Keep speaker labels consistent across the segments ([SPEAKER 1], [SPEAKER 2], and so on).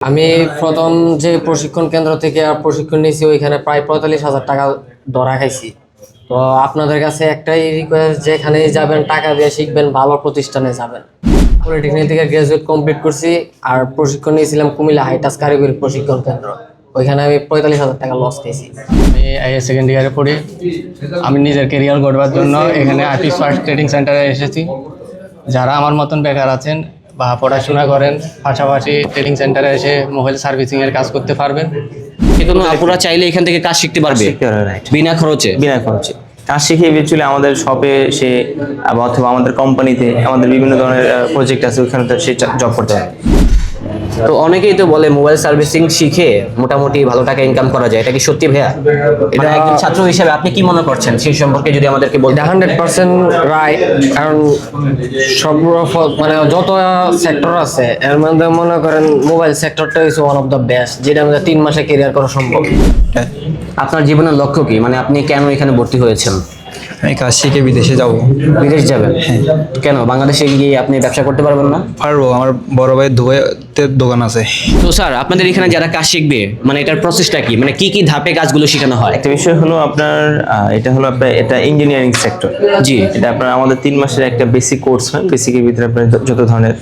[SPEAKER 1] আমি প্রথম যে প্রশিক্ষণ কেন্দ্র থেকে প্রশিক্ষণ নিয়েছি, ওইখানে প্রায় পঁয়তাল্লিশ হাজার টাকা ধরা খাইছি। তো আপনাদের কাছে একটাই রিকোয়েস্ট যেখানেই যাবেন, টাকা দিয়ে শিখবেন, ভালো প্রতিষ্ঠানে যাবেন। পলিটেকনিক থেকে গ্রাজুয়েট কমপ্লিট করছি, আর প্রশিক্ষণ নিয়েছিলাম কুমিল্লা হাইটাস কারিগরি প্রশিক্ষণ কেন্দ্র। ওইখানে আমি পঁয়তাল্লিশ হাজার টাকা লস খেয়েছি
[SPEAKER 2] আমি আইএস সেকেন্ড ইয়ারে পড়ি। আমি নিজের কেরিয়ার গড়বার জন্য এখানে আর্টিস্ট ফার্স্ট ট্রেডিং সেন্টারে এসেছি। যারা আমার মতন বেকার আছেন বা পড়াশোনা করেন পাশাপাশি ট্রেনিং সেন্টারে এসে মোবাইল সার্ভিসিংয়ের কাজ করতে পারবেন।
[SPEAKER 3] কোনো আপুরা চাইলে এখান থেকে কাজ শিখতে পারবে?
[SPEAKER 4] রাইট
[SPEAKER 3] বিনা খরচে?
[SPEAKER 4] বিনা খরচে। কাজ শিখে অ্যাকচুয়ালি আমাদের শপে সে অথবা আমাদের কোম্পানিতে আমাদের বিভিন্ন ধরনের প্রজেক্ট আছে ওখানে সে জব করতে পারে
[SPEAKER 3] তো অনেকেই তো বলে মোবাইল সার্ভিসিং শিখে মোটামুটি ভালো টাকা ইনকাম করা যায়। এটা কি সত্যি ভাইয়া? এটা একজন ছাত্র হিসেবে আপনি কি মনে করছেন? সেই সম্পর্কে যদি আমাদেরকে বলতে
[SPEAKER 1] হান্ড্রেড পার্সেন্ট রাইট কারণ সব মানে যত সেক্টর আছে এর মধ্যে মনে করেন মোবাইল সেক্টরটা হচ্ছে ওয়ান অফ দ্য বেস্ট যেটা আমাদের তিন মাসে কেরিয়ার করা সম্ভব।
[SPEAKER 3] আপনার জীবনের লক্ষ্য কি? মানে আপনি কেন এখানে ভর্তি হয়েছেন?
[SPEAKER 5] আমি কাজ শিখে বিদেশে যাব।
[SPEAKER 3] বিদেশ যাবেন? কেন? বাংলাদেশে গিয়ে আপনি ব্যবসা করতে পারবেন না?
[SPEAKER 5] পারব আমার বড় ভাই দুবাইতে দোকান আছে।
[SPEAKER 3] তো স্যার আপনাদের এখানে যারা কাজ শিখবে মানে এটার প্রসেসটা কি? মানে কি কি ধাপে কাজগুলো শেখানো হয়?
[SPEAKER 4] একটা বিষয় হলো আপনার আহ, এটা হলো আপনার এটা ইঞ্জিনিয়ারিং সেক্টর
[SPEAKER 3] জি।
[SPEAKER 4] এটা আপনার আমাদের তিন মাসের একটা বেসিক কোর্স হয়। বেসিকের ভিতরে আপনার যত ধরনের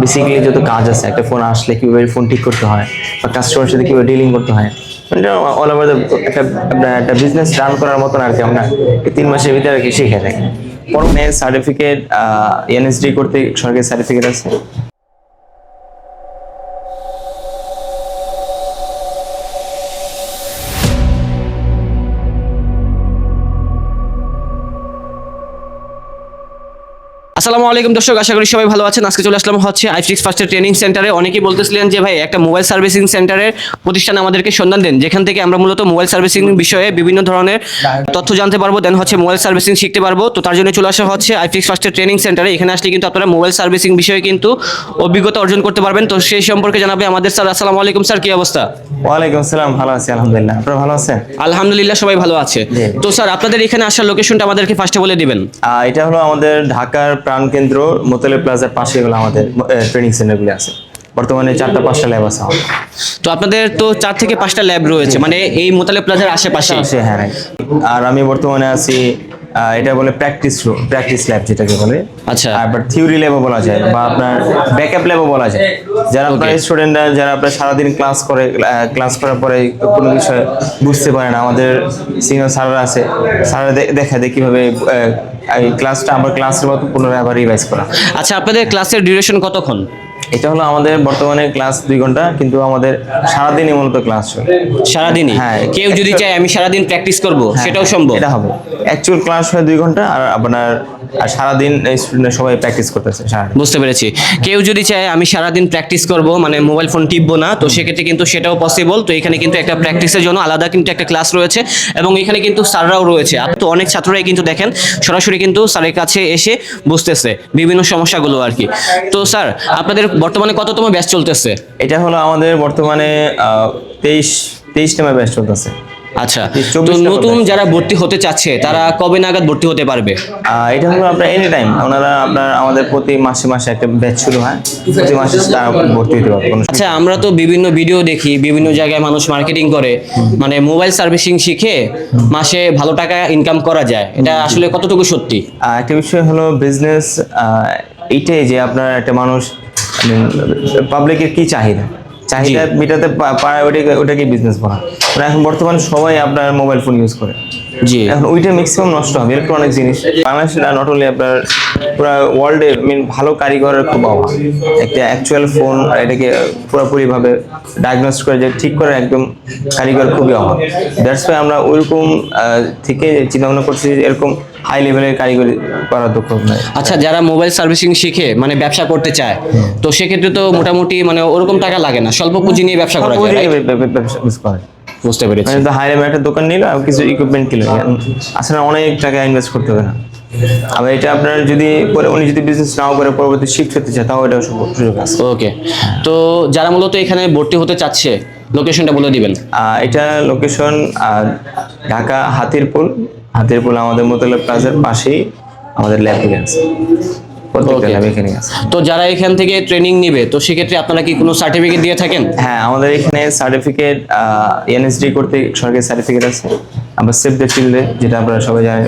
[SPEAKER 4] বেসিক্যালি যত কাজ আছে একটা ফোন আসলে কীভাবে ফোন ঠিক করতে হয় বা কাস্টমারের সাথে কীভাবে ডিলিং করতে হয়। অল ওভার একটা একটা বিজনেস রান করার মতন আর কি আমরা তিন মাসের ভিতরে আর কি শিখে থাকি। পরমে সার্টিফিকেট এনএসডি করতে সরকারি সার্টিফিকেট আছে।
[SPEAKER 3] আসসালামু আলাইকুম দর্শক আশা করি সবাই ভালো আছেন। আজকে চলে আসলাম হচ্ছে আইফিক্স ফার্স্টের ট্রেনিং সেন্টারে অনেকেই বলতেছিলেন যে ভাই একটা মোবাইল সার্ভিসিং সেন্টারের প্রতিষ্ঠান আমাদেরকে সন্ধান দেন। যেখান থেকে আমরা মূলত মোবাইল সার্ভিসিং বিষয়ে বিভিন্ন ধরনের তথ্য জানতে পারব দেন হচ্ছে মোবাইল সার্ভিসিং শিখতে পারব। তো তার জন্য চলে আসা হচ্ছে আইফিক্স ফার্স্টের ট্রেনিং সেন্টারে এখানে আসলে কিন্তু আপনারা মোবাইল সার্ভিসিং বিষয়ে কিন্তু অভিজ্ঞতা অর্জন করতে পারবেন। তো সেই সম্পর্কে জানাবে আমাদের স্যার। আসসালামু আলাইকুম স্যার কি অবস্থা?
[SPEAKER 4] ওয়ালাইকুম আসসালাম ভালো আছি আলহামদুলিল্লাহ। আপনারা ভালো আছেন?
[SPEAKER 3] আলহামদুলিল্লাহ সবাই ভালো আছে। তো স্যার আপনাদের এখানে আসার লোকেশনটা আমাদেরকে ফার্স্টে বলে দিবেন।
[SPEAKER 4] এটা হলো আমাদের ঢাকার প্রাণকেন্দ্র মোতালে প্লাজার পাশে হলো আমাদের ট্রেনিং সেন্টারগুলি আছে। বর্তমানে চারটা পাঁচটা ল্যাব আছে
[SPEAKER 3] তো আপনাদের তো চার থেকে পাঁচটা ল্যাব রয়েছে মানে এই মোতালে প্লাজার আশেপাশে।
[SPEAKER 4] আছে, হ্যাঁ আর আমি বর্তমানে আছি এটা বলে প্র্যাকটিস প্র্যাকটিস ল্যাব যেটাকে বলে।
[SPEAKER 3] আচ্ছা।
[SPEAKER 4] আর বাট থিওরি ল্যাবও বলা যায় বা আপনার ব্যাকআপ ল্যাবও বলা যায়। যারা আপনার. স্টুডেন্টরা যারা আপনার সারাদিন ক্লাস করে ক্লাস করার পরে কোনো বিষয় বুঝতে পারে না আমাদের সিনিয়র স্যাররা আছে স্যাররা দেখা দেয় কীভাবে ক্লাসটা আমার ক্লাসের মতো পুনরায় আবার রিভাইজ করা
[SPEAKER 3] আচ্ছা আপনাদের ক্লাসের ডিউরেশন কতক্ষণ
[SPEAKER 4] এটা হলো আমাদের বর্তমানে ক্লাস দুই ঘণ্টা কিন্তু আমাদের সারাদিনই মূলত ক্লাস চলে
[SPEAKER 3] সারাদিনই?
[SPEAKER 4] হ্যাঁ।
[SPEAKER 3] কেউ যদি চায় আমি সারাদিন প্র্যাকটিস করব সেটাও সম্ভব?
[SPEAKER 4] এটা হবে। অ্যাকচুয়াল ক্লাস হয় দুই ঘণ্টা আর আপনার আর সারাদিন স্টুডেন্ট সবাই প্র্যাকটিস করতেছে
[SPEAKER 3] বুঝতে পেরেছি। কেউ যদি চায় আমি সারাদিন প্র্যাকটিস করব মানে মোবাইল ফোন টিপবো না তো সেক্ষেত্রে কিন্তু সেটাও পসিবল তো এখানে কিন্তু একটা প্র্যাকটিসের জন্য আলাদা কিন্তু একটা ক্লাস রয়েছে এবং এখানে কিন্তু স্যাররাও রয়েছে। আর তো অনেক ছাত্ররাই কিন্তু দেখেন সরাসরি কিন্তু স্যারের কাছে এসে বুঝতেছে বিভিন্ন সমস্যাগুলো আর কি। তো স্যার আপনাদের বর্তমানে কততম ব্যাচ চলতেছে?
[SPEAKER 4] এটা হলো আমাদের বর্তমানে তেইশ তেইশ টাইমে ব্যাচ চলতেছে।
[SPEAKER 3] আচ্ছা তো নতুন যারা ভর্তি হতে চাচ্ছে তারা কবে নাগাদ ভর্তি হতে পারবে?
[SPEAKER 4] এটা হলো আপনার এনি টাইম ওনারা আপনার আমাদের প্রতি মাসে মাসে একটা ব্যাচ শুরু হয়। প্রতি মাসে তারা ভর্তি হতে পারবে
[SPEAKER 3] আচ্ছা আমরা তো বিভিন্ন ভিডিও দেখি বিভিন্ন জায়গায় মানুষ মার্কেটিং করে মানে মোবাইল সার্ভিসিং শিখে মাসে ভালো টাকা ইনকাম করা যায়। এটা আসলে কতটুকু সত্যি?
[SPEAKER 4] একটা বিষয় হলো বিজনেস এইটাই যে আপনার একটা মানুষ পাবলিকের কি চাহিদা? চাহিদা মেটাতে পারে ওটাকে ওটাকে বিজনেস বলা মানে এখন বর্তমানে সবাই আপনার মোবাইল ফোন ইউজ করে।
[SPEAKER 3] জি।
[SPEAKER 4] এখন ওইটা ম্যাক্সিমাম নষ্ট হবে ইলেকট্রনিক জিনিস। বাংলাদেশে নট অনলি আপনার পুরো ওয়ার্ল্ডে মেন ভালো কারিগরের খুব অভাব। একটা অ্যাকচুয়াল ফোন আর এটাকে পুরোপুরিভাবে ডায়াগনোস করে যে ঠিক করে একদম কারিগর খুবই অভাব। দ্যাটস ওয়াই আমরা ওইরকম থেকে চিন্তা ভাবনা করছি যে এরকম হাই লেভেলের কারিগরি করার দক্ষ নয়
[SPEAKER 3] আচ্ছা যারা মোবাইল সার্ভিসিং শিখে মানে ব্যবসা করতে চায় তো সেক্ষেত্রে তো মোটামুটি মানে ওরকম টাকা লাগে না স্বল্প পুঁজি নিয়ে ব্যবসা করা যায়
[SPEAKER 4] ব্যবসা করে
[SPEAKER 3] বুঝতে পেরেছি।
[SPEAKER 4] মানে তো হাই লেভেল একটা দোকান নিল আর কিছু ইকুইপমেন্ট কিনলো আসলে অনেক টাকা ইনভেস্ট করতে হবে না। আবার এটা আপনার যদি পরে উনি যদি বিজনেস নাও করে পরবর্তী শিফট হতে চায় তাও এটা সুযোগ আছে।
[SPEAKER 3] ওকে তো যারা মূলত এখানে ভর্তি হতে চাচ্ছে লোকেশনটা বলে দিবেন।
[SPEAKER 4] এটা লোকেশন ঢাকা হাতিরপুল হাতিরপুল আমাদের মোতালেব প্লাজার পাশেই আমাদের ল্যাব আছে।
[SPEAKER 3] তো যারা এখান থেকে ট্রেনিং নিবে তো সেক্ষেত্রে আপনারা কি কোনো সার্টিফিকেট দিয়ে থাকেন?
[SPEAKER 4] হ্যাঁ আমাদের এখানে সার্টিফিকেট এনএসডি করতে সরকারি সার্টিফিকেট আছে। আবার সেভ দ্য চিলড্রেন যেটা আমরা সবাই জানি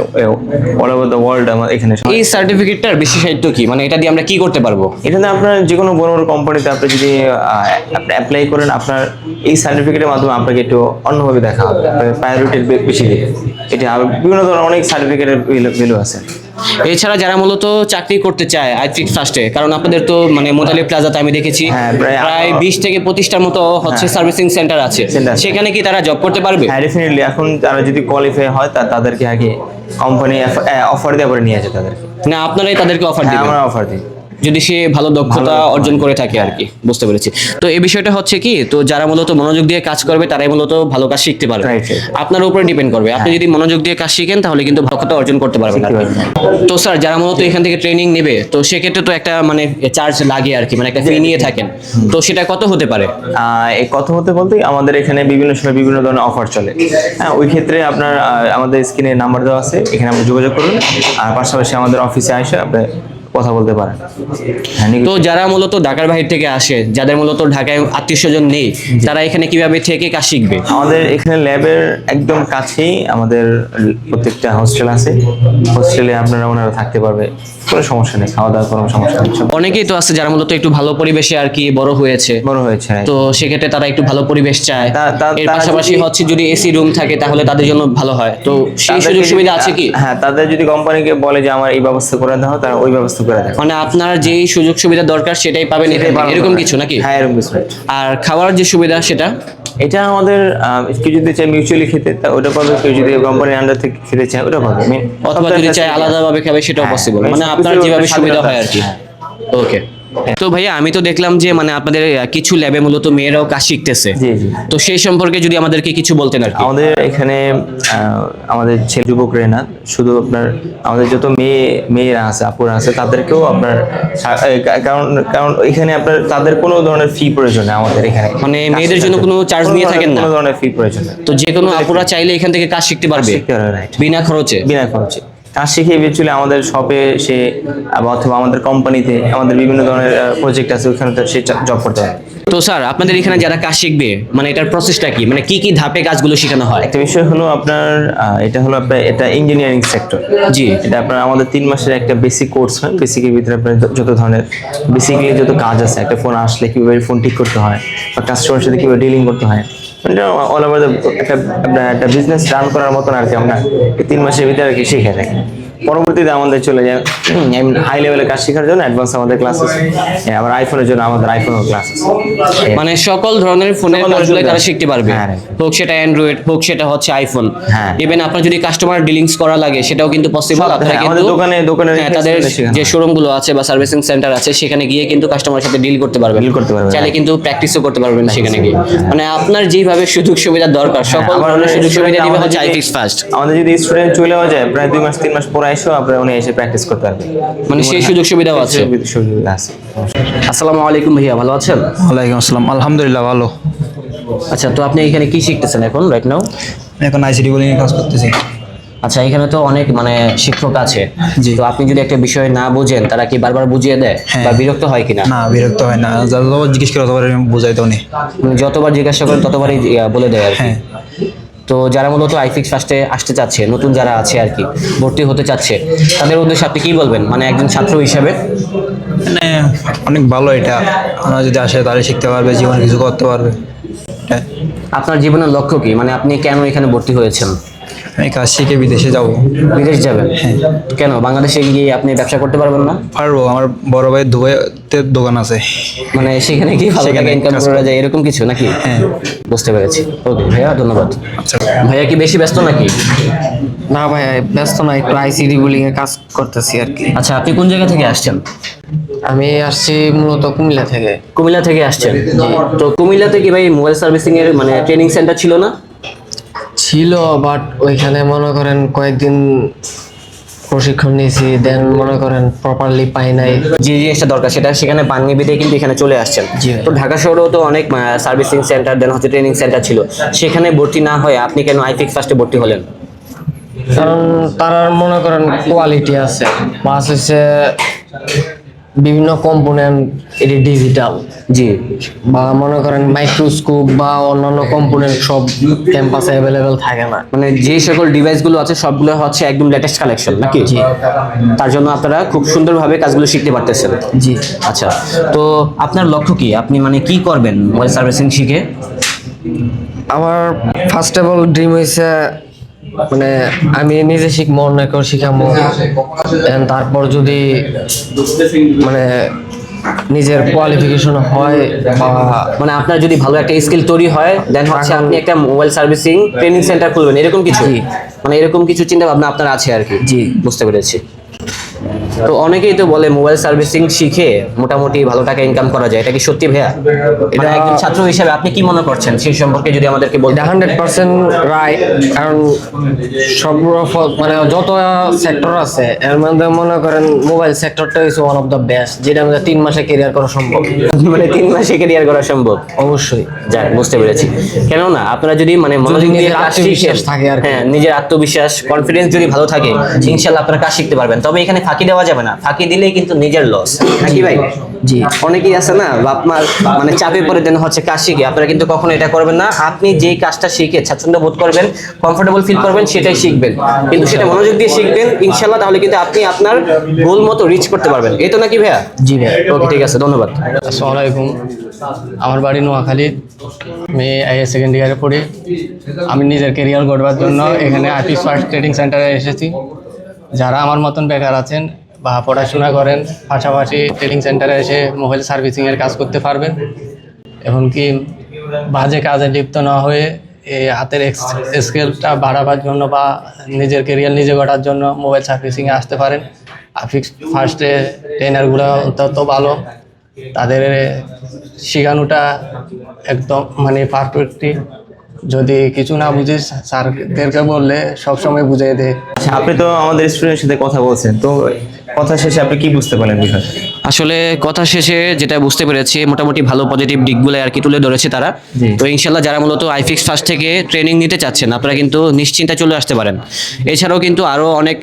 [SPEAKER 4] অল ওভার দ্য ওয়ার্ল্ড আমার এখানে
[SPEAKER 3] এই সার্টিফিকেটটার বিশেষত্ব কি? মানে এটা দিয়ে আমরা কি করতে পারব?
[SPEAKER 4] এটাতে আপনার যে কোনো বড় বড় কোম্পানিতে আপনি যদি আপনি অ্যাপ্লাই করেন আপনার এই সার্টিফিকেটের মাধ্যমে আপনাকে একটু অন্যভাবে দেখা হবে। প্রায়োরিটি বেশি দিবে। এটা বিভিন্ন ধরনের অনেক সার্টিফিকেটের ভ্যালু আছে।
[SPEAKER 3] এছাড়া যারা মূলত চাকরি করতে চায় আই থিঙ্ক ফার্স্টে কারণ আপনাদের তো মানে মোতালি প্লাজাতে আমি দেখেছি
[SPEAKER 4] হ্যাঁ, প্রায়-
[SPEAKER 3] বিশ থেকে পঁচিশটার মতো হচ্ছে সার্ভিসিং সেন্টার আছে। সেখানে কি তারা জব করতে পারবে?
[SPEAKER 4] হ্যাঁ ডেফিনেটলি এখন তারা যদি কোয়ালিফাই হয় তা তাদেরকে আগে কোম্পানি অফার দেওয়া পরে নিয়ে আসে তাদেরকে।
[SPEAKER 3] না আপনারাই তাদেরকে অফার
[SPEAKER 4] দিই
[SPEAKER 3] দিবেন।
[SPEAKER 4] আমরা অফার দিই।
[SPEAKER 3] যদি সে ভালো দক্ষতা অর্জন করে থাকে আর কি বুঝতে পেরেছি। তো এই বিষয়টা হচ্ছে কি তো যারা মূলত মনোযোগ দিয়ে কাজ করবে তারাই মূলত ভালো কাজ শিখতে পারবে. আপনার উপরে ডিপেন্ড করবে। আপনি যদি মনোযোগ দিয়ে কাজ শিখেন তাহলে কিন্তু দক্ষতা অর্জন করতে পারবেন তো স্যার যারা মূলত এখান থেকে ট্রেনিং নেবে তো সেক্ষেত্রে তো একটা মানে চার্জ লাগে আর কি মানে একটা ফি নিয়ে থাকেন। তো সেটা কত হতে পারে?
[SPEAKER 4] আহ, এই হতে বলতে আমাদের এখানে বিভিন্ন সময় বিভিন্ন ধরনের অফার চলে। হ্যাঁ ওই ক্ষেত্রে আপনার আমাদের স্ক্রিনে নাম্বার দেওয়া আছে এখানে আপনি যোগাযোগ করুন। আর পাশাপাশি আমাদের অফিসে আসে আপনি কথা বলতে পারেন হ্যাঁ
[SPEAKER 3] তো যারা মূলত ঢাকার বাহির থেকে আসে যাদের মূলত ঢাকায় আত্মীয় স্বজন নেই তারা এখানে কীভাবে থেকে কাজ শিখবে?
[SPEAKER 4] আমাদের এখানে ল্যাবের একদম কাছেই আমাদের প্রত্যেকটা হোস্টেল আছে। হোস্টেলে আপনারা ওনারা থাকতে পারবে। কোনো সমস্যা নেই খাওয়া দাওয়ার কোনো সমস্যা নেই
[SPEAKER 3] অনেকেই তো আছে যারা মূলত একটু ভালো পরিবেশে আর কি বড় হয়েছে।
[SPEAKER 4] বড় হয়েছে
[SPEAKER 3] তো সেক্ষেত্রে তারা একটু ভালো পরিবেশ চায়। এর পাশাপাশি হচ্ছে যদি এসি রুম থাকে তাহলে তাদের জন্য ভালো হয়। তো সেই সুযোগ সুবিধা আছে কি?
[SPEAKER 4] হ্যাঁ তাদের যদি কোম্পানিকে বলে যে আমার এই ব্যবস্থা করে দাও তারা ওই ব্যবস্থা করে দেয়।
[SPEAKER 3] মানে আপনার যেই সুযোগ সুবিধা দরকার সেটাই পাবেন এরকম কিছু নাকি?
[SPEAKER 4] হ্যাঁ এরকম কিছু
[SPEAKER 3] আর খাওয়ার যে সুবিধা সেটা?
[SPEAKER 4] এটা আমাদের কেউ যদি চায় মিউচুয়ালি খেতে তা ওটা পাবে। কেউ যদি কোম্পানির আন্ডার থেকে খেতে চায় ওটা পাবে।
[SPEAKER 3] অথবা যদি চাই আলাদাভাবে খাবে সেটাও
[SPEAKER 4] হ্যাঁ,
[SPEAKER 3] পসিবল
[SPEAKER 4] মানে
[SPEAKER 3] মানে আপনার যেভাবে সুবিধা হয় আর কি। ওকে তো ভাইয়া আমি তো দেখলাম যে মানে আপনাদের কিছু ল্যাবে মূলত মেয়েরাও কাজ শিখতেছে। তো সেই সম্পর্কে যদি আমাদেরকে কিছু বলতেন আর
[SPEAKER 4] আমাদের এখানে আমাদের ছেলে যুবকরা না শুধু আপনার আমাদের যত মেয়ে মেয়েরা আছে আপুরা আছে তাদেরকেও আপনার কারণ কারণ এখানে আপনার তাদের কোনো ধরনের ফি প্রয়োজন নেই আমাদের এখানে।
[SPEAKER 3] মানে মেয়েদের জন্য কোনো চার্জ নিয়ে থাকেন না?
[SPEAKER 4] কোনো ধরনের ফি প্রয়োজন নেই।
[SPEAKER 3] তো যে কোনো আপুরা চাইলে এখান থেকে কাজ শিখতে পারবে? বিনা খরচে?
[SPEAKER 4] বিনা খরচে। কাজ শিখে এভেচুয়ালি আমাদের শপে সে অথবা আমাদের কোম্পানিতে আমাদের বিভিন্ন ধরনের প্রজেক্ট আছে ওখানে সে জব করতে পারে।
[SPEAKER 3] তো স্যার আপনাদের এখানে যারা কাজ শিখবে মানে এটার প্রসেসটা কি? মানে কি কি ধাপে কাজগুলো শেখানো হয়?
[SPEAKER 4] একটা বিষয় হলো আপনার এটা হলো আপনার এটা ইঞ্জিনিয়ারিং সেক্টর
[SPEAKER 3] জি।
[SPEAKER 4] এটা আপনার আমাদের তিন মাসের একটা বেসিক কোর্স হয়। বেসিকের ভিতরে আপনার যত ধরনের বেসিক্যালি যত কাজ আছে একটা ফোন আসলে কীভাবে ফোন ঠিক করতে হয় বা কাস্টমারের সাথে কীভাবে ডিলিং করতে হয়। অল একটা একটা বিজনেস রান করার মতন আর কি আমরা তিন মাসের ভিতরে আর কি শিখে থাকি। পরবর্তীতে আমাদের চলে যায় হাই লেভেলের কাজ শেখার জন্য অ্যাডভান্স আমাদের ক্লাস আছে আবার আইফোনের জন্য আমাদের আইফোনের ক্লাস আছে
[SPEAKER 3] মানে সকল ধরনের ফোনের কাজগুলো তারা শিখতে পারবে।
[SPEAKER 4] হ্যাঁ,
[SPEAKER 3] হোক সেটা অ্যান্ড্রয়েড হোক সেটা হচ্ছে আইফোন
[SPEAKER 4] হ্যাঁ।
[SPEAKER 3] ইভেন আপনার যদি কাস্টমার ডিলিংস করা লাগে সেটাও কিন্তু পসিবল
[SPEAKER 4] সব-
[SPEAKER 3] আপনারা
[SPEAKER 4] হ্যাঁ,
[SPEAKER 3] কিন্তু
[SPEAKER 4] আমাদের দোকানে- দোকানে
[SPEAKER 3] হ্যাঁ, তাদের যে
[SPEAKER 4] হয়।
[SPEAKER 3] শোরুমগুলো আছে বা সার্ভিসিং সেন্টার আছে সেখানে গিয়ে কিন্তু কাস্টমারের সাথে ডিল করতে পারবেন।
[SPEAKER 4] ডিল করতে পারবেন,
[SPEAKER 3] চাইলে
[SPEAKER 4] হ্যাঁ।
[SPEAKER 3] কিন্তু প্র্যাকটিসও করতে পারবেন সেখানে গিয়ে। মানে আপনার যেভাবে সুযোগ সুবিধা দরকার সকল ধরনের সুযোগ সুবিধা দিবে
[SPEAKER 4] আমাদের
[SPEAKER 3] হচ্ছে
[SPEAKER 4] যদি-
[SPEAKER 3] আইফিক্স ফার্স্ট
[SPEAKER 4] আমাদের যদি স্টুডেন্ট চলেও যায় প্রায় দুই মাস তিন মাস পরে আপনার উনি এসে প্র্যাকটিস করতে পারবে
[SPEAKER 3] মানে সেই সুযোগ সুবিধাও আছে।
[SPEAKER 4] সুবিধা আছে।
[SPEAKER 3] আসসালামু আলাইকুম ভাইয়া ভালো আছেন?
[SPEAKER 5] ওয়ালাইকুম আসসালাম। আলহামদুলিল্লাহ ভালো।
[SPEAKER 3] আচ্ছা তো আপনি এখানে কি শিখতেছেন এখন রাইট নাও
[SPEAKER 5] এখন আইসিডি বলে কাজ করতেছি।
[SPEAKER 3] আচ্ছা এখানে তো অনেক মানে শিক্ষক আছে। তো আপনি যদি একটা বিষয় না বুঝেন তারা কি বারবার বুঝিয়ে দেয়
[SPEAKER 5] হ্যাঁ।
[SPEAKER 3] বা বিরক্ত হয় কিনা?
[SPEAKER 5] না বিরক্ত হয় না। যত জিজ্ঞেস করে ততবার বুঝাই তো নি।
[SPEAKER 3] মানে যতবার জিজ্ঞাসা করেন ততবারই বলে দেয় আর কি।
[SPEAKER 5] হ্যাঁ।
[SPEAKER 3] তো যারা মূলত আইফিক্স ফার্স্টে আসতে চাচ্ছে নতুন যারা আছে আর কি ভর্তি হতে চাচ্ছে তাদের উদ্দেশ্যে আপনি কি বলবেন? মানে একজন ছাত্র হিসাবে?
[SPEAKER 5] মানে অনেক ভালো এটা। আমরা যদি আসে তাহলে শিখতে পারবে জীবনে কিছু করতে পারবে।
[SPEAKER 3] আপনার জীবনের লক্ষ্য কি? মানে আপনি কেন এখানে ভর্তি হয়েছেন?
[SPEAKER 5] আমি কাজ শিখে বিদেশে যাব।
[SPEAKER 3] বিদেশ যাবেন?
[SPEAKER 5] হ্যাঁ।
[SPEAKER 3] কেন? বাংলাদেশে গিয়ে আপনি ব্যবসা করতে পারবেন না?
[SPEAKER 5] পারব। আমার বড় ভাই দুবাইতে দোকান আছে।
[SPEAKER 3] মানে সেখানে কি ভালো টাকা ইনকাম করা যায় এরকম কিছু নাকি?
[SPEAKER 5] হ্যাঁ।
[SPEAKER 3] বুঝতে পেরেছি। ওকে ভাইয়া ধন্যবাদ।
[SPEAKER 5] আচ্ছা।
[SPEAKER 3] ভাইয়া কি বেশি ব্যস্ত নাকি?
[SPEAKER 1] না ভাই ব্যস্ত না একটু আইসিডি বুলিং এ কাজ করতেছি আর কি।
[SPEAKER 3] আচ্ছা আপনি কোন জায়গা থেকে আসছেন?
[SPEAKER 1] আমি আসছি মূলত কুমিল্লা থেকে।
[SPEAKER 3] কুমিল্লা থেকে আসছেন। তো কুমিল্লাতে কি ভাই মোবাইল সার্ভিসিং এর মানে ট্রেনিং সেন্টার ছিল না?
[SPEAKER 1] ছিল বাট ওইখানে মনে করেন কয়েকদিন প্রশিক্ষণ নিয়েছি দেন মনে করেন প্রপারলি পাই নাই।
[SPEAKER 3] যে জিনিসটা দরকার সেটা সেখানে পাননি বিদে কিন্তু এখানে চলে আসছেন। তো ঢাকা শহরেও তো অনেক সার্ভিসিং সেন্টার দেন হচ্ছে ট্রেনিং সেন্টার ছিল। সেখানে ভর্তি না হয়ে আপনি কেন আইফিক্স ফার্স্টে ভর্তি হলেন?
[SPEAKER 1] কারণ তার মনে করেন কোয়ালিটি আছে। প্লাস হচ্ছে বিভিন্ন কম্পোনেন্ট এটি ডিজিটাল
[SPEAKER 3] জি।
[SPEAKER 1] বা মনে করেন মাইক্রোস্কোপ বা অন্যান্য কম্পোনেন্ট সব ক্যাম্পাসে অ্যাভেলেবেল থাকে না।
[SPEAKER 3] মানে যে সকল ডিভাইসগুলো আছে সবগুলো হচ্ছে একদম লেটেস্ট কালেকশন নাকি?
[SPEAKER 1] জি।
[SPEAKER 3] তার জন্য আপনারা খুব সুন্দরভাবে কাজগুলো শিখতে পারতেছেন।
[SPEAKER 1] জি।
[SPEAKER 3] আচ্ছা তো আপনার লক্ষ্য কি? আপনি মানে কি করবেন মোবাইল সার্ভিসিং শিখে?
[SPEAKER 1] আমার ফার্স্ট অফ অল ড্রিম হয়েছে মানে আমি নিজে শিখব অন্যকেও শিখাবো। তারপর যদি মানে নিজের কোয়ালিফিকেশন হয় বা
[SPEAKER 3] মানে আপনার যদি ভালো একটা স্কিল তৈরি হয় দেন হচ্ছে আপনি একটা মোবাইল সার্ভিসিং ট্রেনিং সেন্টার খুলবেন এরকম কিছু? মানে এরকম কিছু চিন্তা ভাবনা আপনার আছে আর কি?
[SPEAKER 1] জি।
[SPEAKER 3] বুঝতে পেরেছি। তো অনেকেই তো বলে মোবাইল সার্ভিসিং শিখে মোটামুটি ভালো টাকা ইনকাম করা যায়। এটা কি সত্যি ভাইয়া? এটা একজন ছাত্র হিসেবে আপনি কি মনে করছেন? সেই সম্পর্কে যদি আমাদেরকে
[SPEAKER 1] এটা
[SPEAKER 3] বলতেন
[SPEAKER 1] হান্ড্রেড পার্সেন্ট রাইট কারণ সব মানে যত সেক্টর আছে এর মধ্যে মনে করেন মোবাইল সেক্টরটা হচ্ছে ওয়ান অফ দ্য বেস্ট যেটা আমাদের তিন মাসে কেরিয়ার করা সম্ভব।
[SPEAKER 3] মানে তিন মাসে ক্যারিয়ার করা সম্ভব?
[SPEAKER 1] অবশ্যই।
[SPEAKER 3] যাক বুঝতে পেরেছি। কেননা আপনারা যদি মানে মনোযোগ দিয়ে কাজ
[SPEAKER 1] আত্মবিশ্বাস
[SPEAKER 3] শিখেন,
[SPEAKER 1] থাকে আর
[SPEAKER 3] হ্যাঁ নিজের আত্মবিশ্বাস কনফিডেন্স যদি ভালো থাকে ইনশাল্লাহ আপনারা কাজ শিখতে পারবেন। তবে এখানে ফাঁকি দেওয়া যাবে না ফাঁকি দিলেই কিন্তু নিজের লস নাকি ভাই?
[SPEAKER 1] জি।
[SPEAKER 3] অনেকেই আছে না বাপ মার মানে চাপে পড়ে দেন হচ্ছে কাজ শিখে। আপনারা কিন্তু কখনো এটা করবেন না। আপনি যেই কাজটা শিখে স্বাচ্ছন্দ্য বোধ করবেন কমফোর্টেবল ফিল করবেন সেটাই শিখবেন। কিন্তু সেটা মনোযোগ দিয়ে শিখবেন ইনশাল্লাহ তাহলে কিন্তু আপনি আপনার গোল মতো রিচ করতে পারবেন। এই তো নাকি ভাইয়া?
[SPEAKER 1] জি ভাইয়া।
[SPEAKER 3] ওকে ঠিক আছে ধন্যবাদ।
[SPEAKER 2] আসসালামু আলাইকুম। আমার বাড়ি নোয়াখালী। আমি আইএ সেকেন্ড ইয়ারে পড়ি। আমি নিজের কেরিয়ার গড়বার জন্য এখানে আর্টিস্ট ফার্স্ট ট্রেডিং সেন্টারে এসেছি। যারা আমার মতন বেকার আছেন বা পড়াশোনা করেন। পাশাপাশি ট্রেনিং সেন্টারে এসে মোবাইল সার্ভিসিংয়ের কাজ করতে পারবেন। এমনকি বাজে কাজে লিপ্ত না হয়ে এই হাতের স্কেলটা বাড়াবার জন্য বা নিজের কেরিয়ার নিজে গড়ার জন্য মোবাইল সার্ভিসিংয়ে আসতে পারেন। আফিক্স ফার্স্টে ট্রেনারগুলো অন্তত ভালো। তাদের শেখানোটা একদম মানে পারফেক্টলি যদি কিছু না বুঝিস স্যারদেরকে বললে সবসময় বুঝিয়ে দেয়
[SPEAKER 4] আচ্ছা আপনি তো আমাদের স্টুডেন্টের সাথে কথা বলছেন। তো কথা শেষে আপনি কি বুঝতে পারলেন বিষয়
[SPEAKER 3] আসলে কথা শেষে যেটা বুঝতে পেরেছি মোটামুটি ভালো পজিটিভ দিকগুলো আর কি তুলে ধরেছে তারা। তো ইনশাল্লাহ যারা মূলত আইফিক্স ফার্স্ট থেকে ট্রেনিং নিতে চাচ্ছেন আপনারা কিন্তু নিশ্চিন্তায় চলে আসতে পারেন। এছাড়াও কিন্তু আরও অনেক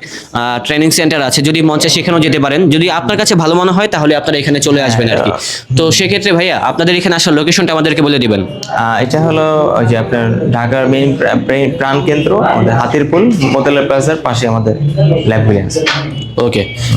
[SPEAKER 3] ট্রেনিং সেন্টার আছে যদি মঞ্চে শেখানো যেতে পারেন। যদি আপনার কাছে ভালো মনে হয় তাহলে আপনারা এখানে চলে আসবেন আর কি তো সেক্ষেত্রে ভাইয়া আপনাদের এখানে আসার লোকেশনটা আমাদেরকে বলে দিবেন।
[SPEAKER 4] এটা হলো ওই যে আপনার ঢাকার মেইন প্রাণ কেন্দ্র আমাদের হাতিরপুল মোতালা প্লাজার পাশে আমাদের ল্যাব
[SPEAKER 3] ওকে